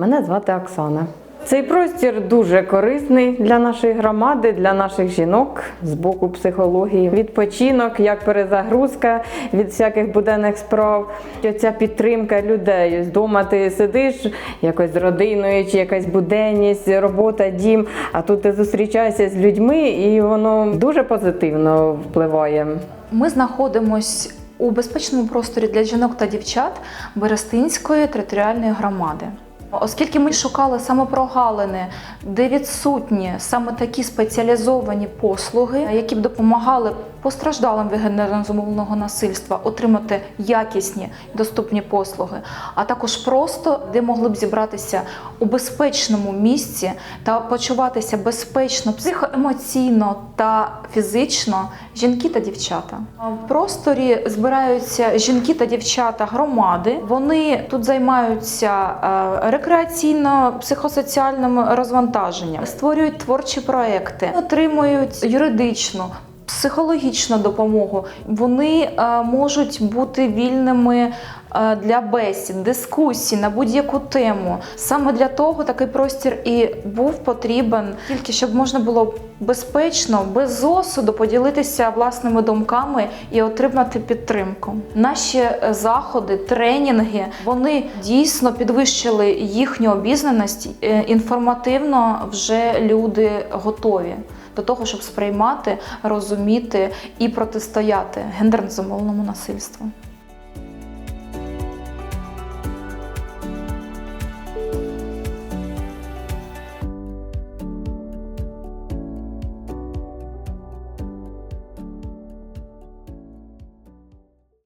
Мене звати Оксана. Цей простір дуже корисний для нашої громади, для наших жінок з боку психології. Відпочинок, як перезагрузка від всяких буденних справ. Оця підтримка людей. Дома ти сидиш якось з родиною, чи якась буденність, робота, дім. А тут ти зустрічаєшся з людьми, і воно дуже позитивно впливає. Ми знаходимось у безпечному просторі для жінок та дівчат Берестинської територіальної громади. Оскільки ми шукали саме прогалини, де відсутні саме такі спеціалізовані послуги, які б допомагали постраждалим від гендерно-зумовленого насильства отримати якісні доступні послуги, а також просто де могли б зібратися у безпечному місці та почуватися безпечно, психоемоційно та фізично жінки та дівчата. В просторі збираються жінки та дівчата громади. Вони тут займаються е, рекреаційно-психосоціальним розвантаженням, створюють творчі проекти, отримують юридичну. Психологічну допомогу вони е, можуть бути вільними е, для бесід, дискусій на будь-яку тему. Саме для того такий простір і був потрібен, тільки щоб можна було безпечно, без осуду поділитися власними думками і отримати підтримку. Наші е, заходи, тренінги вони дійсно підвищили їхню обізнаність. Інформативно вже люди готові до того, щоб сприймати, розуміти і протистояти гендерно замовленому насильству.